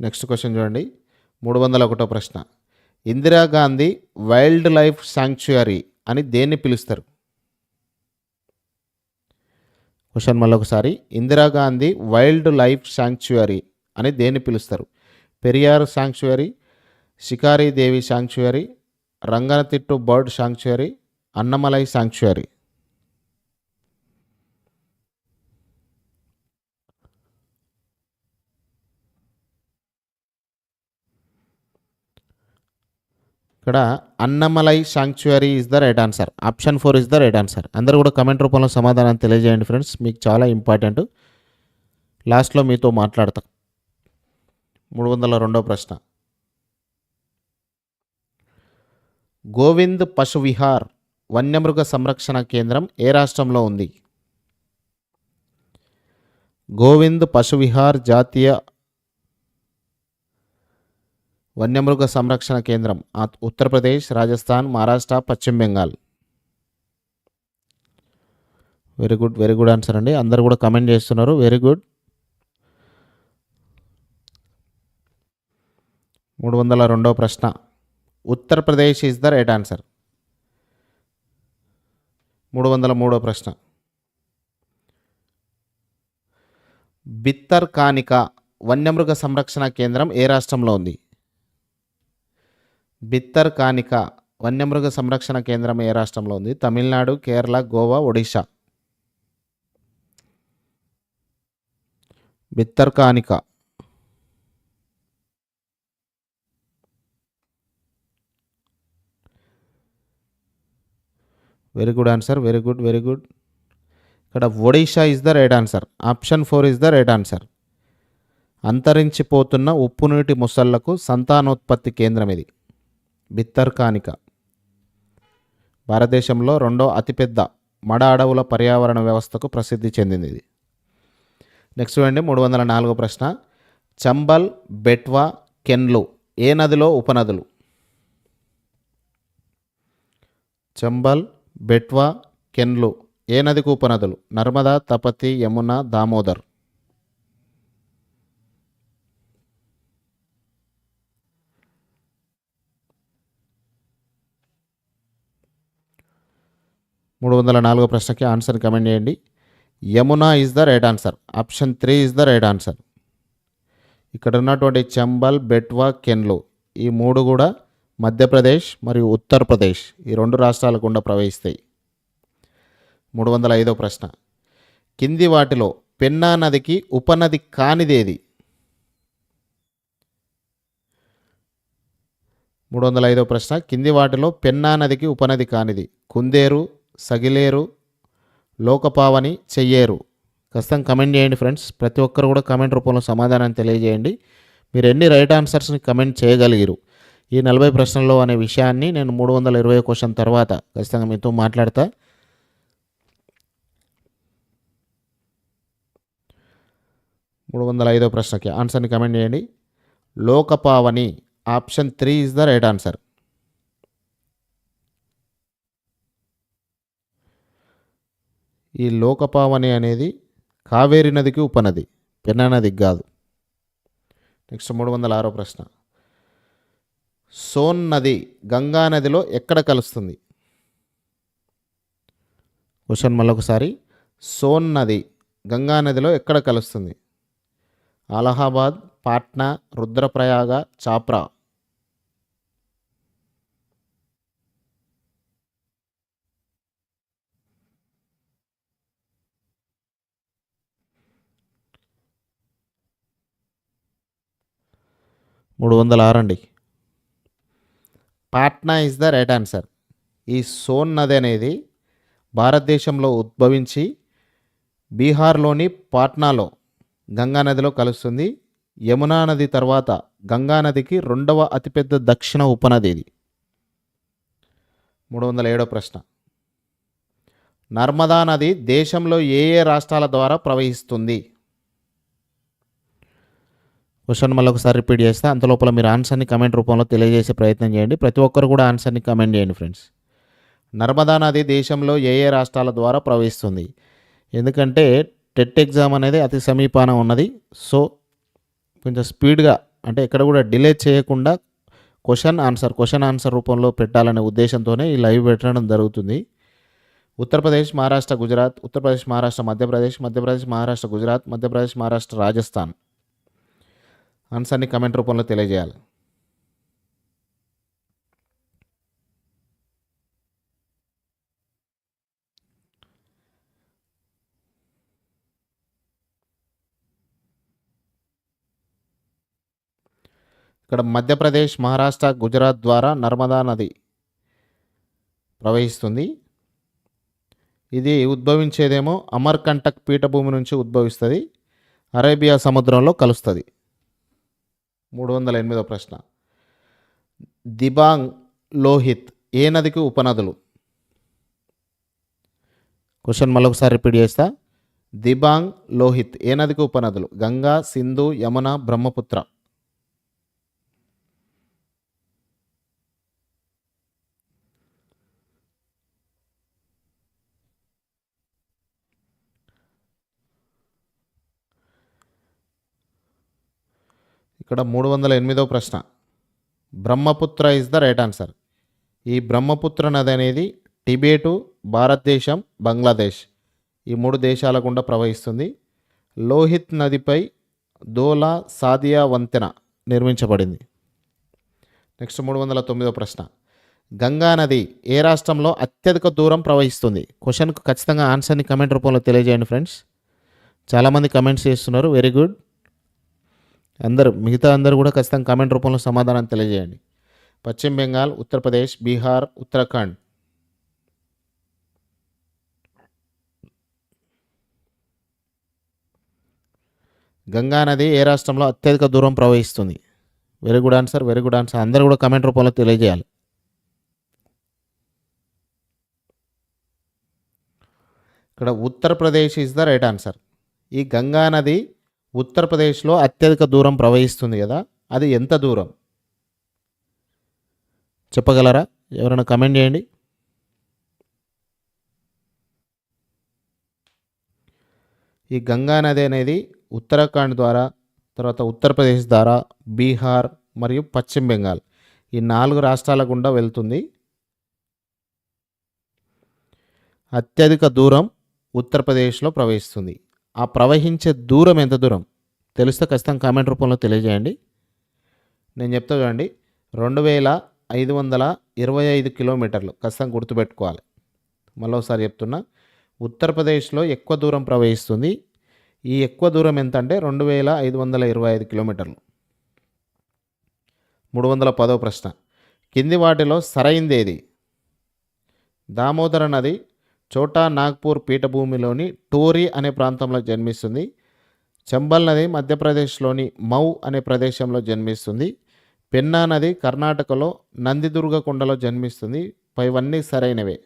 Next question చూడండి. మూడు వందల ఒకటో ప్రశ్న ఇందిరాగాంధీ వైల్డ్ లైఫ్ శాంక్చురీ అని దేన్ని పిలుస్తారు? క్వశ్చన్ మళ్ళీ ఒకసారి ఇందిరాగాంధీ వైల్డ్ లైఫ్ శాంక్చురీ అని దేన్ని పిలుస్తారు? Periyar sanctuary Shikari Devi sanctuary Ranganathittu bird sanctuary Annamalai sanctuary ఇక్కడ Annamalai sanctuary is the right answer option four is the right answer అందరూ కూడా కమెంట్ రూపంలో సమాధానం తెలియజేయండి ఫ్రెండ్స్ మీకు చాలా ఇంపార్టెంట్ లాస్ట్లో మీతో మాట్లాడతాం. మూడు వందల రెండో ప్రశ్న. గోవింద్ పశు విహార్ వన్యమృగ సంరక్షణ కేంద్రం ఏ రాష్ట్రంలో ఉంది? గోవింద్ పశు విహార్ జాతీయ వన్యమృగ సంరక్షణ కేంద్రం ఉత్తరప్రదేశ్ రాజస్థాన్ మహారాష్ట్ర పశ్చిమ Bengal. Very good very good answer అండి. అందరు కూడా కమెంట్ చేస్తున్నారు. వెరీ గుడ్ మూడు వందల రెండవ ప్రశ్న. Uttar Pradesh is the right answer మూడు వందల మూడో ప్రశ్న. బిత్తర్ కానిక వన్యమృగ సంరక్షణ కేంద్రం ఏ రాష్ట్రంలో ఉంది? బిత్తర్ కానిక వన్యమృగ సంరక్షణ కేంద్రం ఏ రాష్ట్రంలో ఉంది? Tamil Nadu Kerala Goa Odisha. Bhitarkanika. Very good answer very good very good. ఇక్కడ Odisha is the right answer. Option four is the right answer. అంతరించిపోతున్న ఉప్పు నీటి ముసళ్ళకు సంతానోత్పత్తి కేంద్రం ఇది. బిత్తర్కానిక. భారతదేశంలో రెండో అతిపెద్ద మడ అడవుల పర్యావరణ వ్యవస్థకు ప్రసిద్ధి చెందింది ఇది. నెక్స్ట్ చూడండి మూడు వందల నాలుగో ప్రశ్న. చంబల్ బెట్వా కెన్లు ఏ నదిలో ఉపనదులు? చంబల్ బెట్వా కెన్లు ఏ నదికి ఉపనదులు? నర్మదా తపతి యమున దామోదర్. మూడు వందల నాలుగో ప్రశ్నకి ఆన్సర్ కమెంట్ చేయండి. Yamuna is the right answer option three is the right answer ఇక్కడ ఉన్నటువంటి చంబల్ బెట్వా కెన్లు ఈ మూడు కూడా మధ్యప్రదేశ్ మరియు ఉత్తరప్రదేశ్ ఈ రెండు రాష్ట్రాల గుండా ప్రవహిస్తాయి మూడు వందల ఐదో ప్రశ్న. కింది వాటిలో పెన్నా నదికి ఉపనది కానిదేది? మూడు వందల ఐదో ప్రశ్న. కింది వాటిలో పెన్నా నదికి ఉపనది కానిది? కుందేరు సగిలేరు లోకపావని చెయ్యేరు. ఖచ్చితంగా కమెంట్ చేయండి ఫ్రెండ్స్ ప్రతి ఒక్కరు కూడా కమెంట్ రూపంలో సమాధానాన్ని తెలియజేయండి. మీరు ఎన్ని రైట్ ఆన్సర్స్ని కమెంట్ చేయగలిగిరు? ఈ నలభై ప్రశ్నల్లో అనే విషయాన్ని నేను మూడు వందల ఇరవై క్వశ్చన్ తర్వాత ఖచ్చితంగా మీతో మాట్లాడతా. మూడు వందల ఐదో ప్రశ్నకి ఆన్సర్ని కమెంట్ చేయండి. Lokapavani option three is the right answer ఈ లోకపావని అనేది కావేరి నదికి ఉపనది పెన్నా నదికి కాదు. నెక్స్ట్ మూడు వందల ఆరో ప్రశ్న. సోన్ నది గంగా నదిలో ఎక్కడ కలుస్తుంది? క్వశ్చన్ మళ్ళొకసారి. సోన్ నది గంగా నదిలో ఎక్కడ కలుస్తుంది? అలహాబాద్ పాట్నా రుద్రప్రయాగ చాప్రా. మూడు వందల ఆరు అండి. Patna is the right answer ఈ సోన్ నది అనేది భారతదేశంలో ఉద్భవించి బీహార్లోని పాట్నాలో గంగా నదిలో కలుస్తుంది. యమునా నది తర్వాత గంగా నదికి రెండవ అతిపెద్ద దక్షిణ ఉపనది ఇది. మూడు వందల ఏడో ప్రశ్న. నర్మదా నది దేశంలో ఏ ఏ రాష్ట్రాల ద్వారా ప్రవహిస్తుంది? క్వశ్చన్ మళ్ళీ ఒకసారి రిపీట్ చేస్తే. అంతలోపల మీరు ఆన్సర్ని కమెంట్ రూపంలో తెలియజేసే ప్రయత్నం చేయండి. ప్రతి ఒక్కరు కూడా ఆన్సర్ని కమెంట్ చేయండి ఫ్రెండ్స్. నర్మదా నది దేశంలో ఏ ఏ రాష్ట్రాల ద్వారా ప్రవహిస్తుంది? ఎందుకంటే టెట్ ఎగ్జామ్ అనేది అతి సమీపాన ఉన్నది. సో కొంచెం స్పీడ్గా అంటే ఎక్కడ కూడా డిలే చేయకుండా క్వశ్చన్ ఆన్సర్ క్వశ్చన్ ఆన్సర్ రూపంలో పెట్టాలనే ఉద్దేశంతోనే ఈ లైవ్ పెట్టడం జరుగుతుంది. ఉత్తరప్రదేశ్ మహారాష్ట్ర గుజరాత్ ఉత్తరప్రదేశ్ మహారాష్ట్ర మధ్యప్రదేశ్ మధ్యప్రదేశ్ మహారాష్ట్ర గుజరాత్ మధ్యప్రదేశ్ మహారాష్ట్ర రాజస్థాన్. ఆన్సర్ని కమెంట్ రూపంలో తెలియజేయాలి. ఇక్కడ మధ్యప్రదేశ్ మహారాష్ట్ర గుజరాత్ ద్వారా నర్మదా నది ప్రవహిస్తుంది. ఇది ఉద్భవించేదేమో అమర్కంటక్ పీఠభూమి నుంచి ఉద్భవిస్తుంది. అరేబియా సముద్రంలో కలుస్తుంది. మూడు వందల ఎనిమిదో ప్రశ్న. దిబాంగ్ లోహిత్ ఏ నదికి ఉపనదులు? క్వశ్చన్ మళ్ళొకసారి రిపీట్ చేస్తా. దిబాంగ్ లోహిత్ ఏ నదికి ఉపనదులు? గంగా సింధు యమున బ్రహ్మపుత్ర. ఇక్కడ మూడు వందల ఎనిమిదో ప్రశ్న. Brahmaputra is the right answer ఈ బ్రహ్మపుత్ర నది అనేది టిబేటు భారతదేశం బంగ్లాదేశ్. ఈ మూడు దేశాల గుండా ప్రవహిస్తుంది. లోహిత్ నదిపై దోలా సాదియా వంతెన నిర్మించబడింది. నెక్స్ట్ మూడు వందల తొమ్మిదో ప్రశ్న. గంగా నది ఏ రాష్ట్రంలో అత్యధిక దూరం ప్రవహిస్తుంది? క్వశ్చన్కు ఖచ్చితంగా ఆన్సర్ని కమెంట్ రూపంలో తెలియజేయండి ఫ్రెండ్స్. చాలామంది కమెంట్స్ చేస్తున్నారు. Very good. అందరూ మిగతా అందరూ కూడా ఖచ్చితంగా కామెంట్ రూపంలో సమాధానం తెలియజేయండి. పశ్చిమ బెంగాల్ ఉత్తరప్రదేశ్ బీహార్ ఉత్తరాఖండ్. గంగా నది ఏ రాష్ట్రంలో అత్యధిక దూరం ప్రవహిస్తుంది? Very good answer very good answer అందరూ కూడా కమెంట్ రూపంలో తెలియజేయాలి. ఇక్కడ Uttar Pradesh is the right answer ఈ గంగా నది ఉత్తరప్రదేశ్లో అత్యధిక దూరం ప్రవహిస్తుంది కదా అది ఎంత దూరం? చెప్పగలరా? ఎవరైనా కమెంట్ చేయండి. ఈ గంగా నది అనేది ఉత్తరాఖండ్ ద్వారా తర్వాత ఉత్తరప్రదేశ్ ద్వారా బీహార్ మరియు పశ్చిమ బెంగాల్ ఈ నాలుగు రాష్ట్రాల గుండా వెళ్తుంది. అత్యధిక దూరం ఉత్తరప్రదేశ్లో ప్రవహిస్తుంది. ఆ ప్రవహించే దూరం ఎంత దూరం? తెలిస్తే ఖచ్చితంగా కామెంట్ రూపంలో తెలియజేయండి. నేను చెప్తా చూడండి. రెండు వేల ఐదు వందల ఇరవై ఐదు కిలోమీటర్లు ఖచ్చితంగా గుర్తుపెట్టుకోవాలి. మళ్ళీ ఒకసారి చెప్తున్నా. ఉత్తరప్రదేశ్లో ఎక్కువ దూరం ప్రవహిస్తుంది. ఈ ఎక్కువ దూరం ఎంత అంటే రెండు వేల ఐదు వందల ఇరవై ఐదు కిలోమీటర్లు. మూడు వందల పదో ప్రశ్న. కింది వాటిలో సరైందేది దామోదర నది చోటా నాగ్పూర్ పీఠభూమిలోని టోరీ అనే ప్రాంతంలో జన్మిస్తుంది. చంబల్ నది మధ్యప్రదేశ్లోని మౌ అనే ప్రదేశంలో జన్మిస్తుంది. పెన్నా నది కర్ణాటకలో నందిదుర్గ కొండలో జన్మిస్తుంది. పైవన్నీ సరైనవే.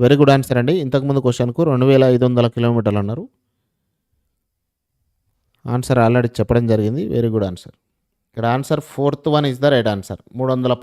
వెరీ గుడ్ ఆన్సర్ అండి. ఇంతకుముందు క్వశ్చన్కు రెండు వేల ఐదు వందల కిలోమీటర్లు అన్నారు. ఆన్సర్ ఆల్రెడీ చెప్పడం జరిగింది. వెరీ గుడ్ ఆన్సర్ ఇక్కడ answer fourth one is the right answer మూడు వందల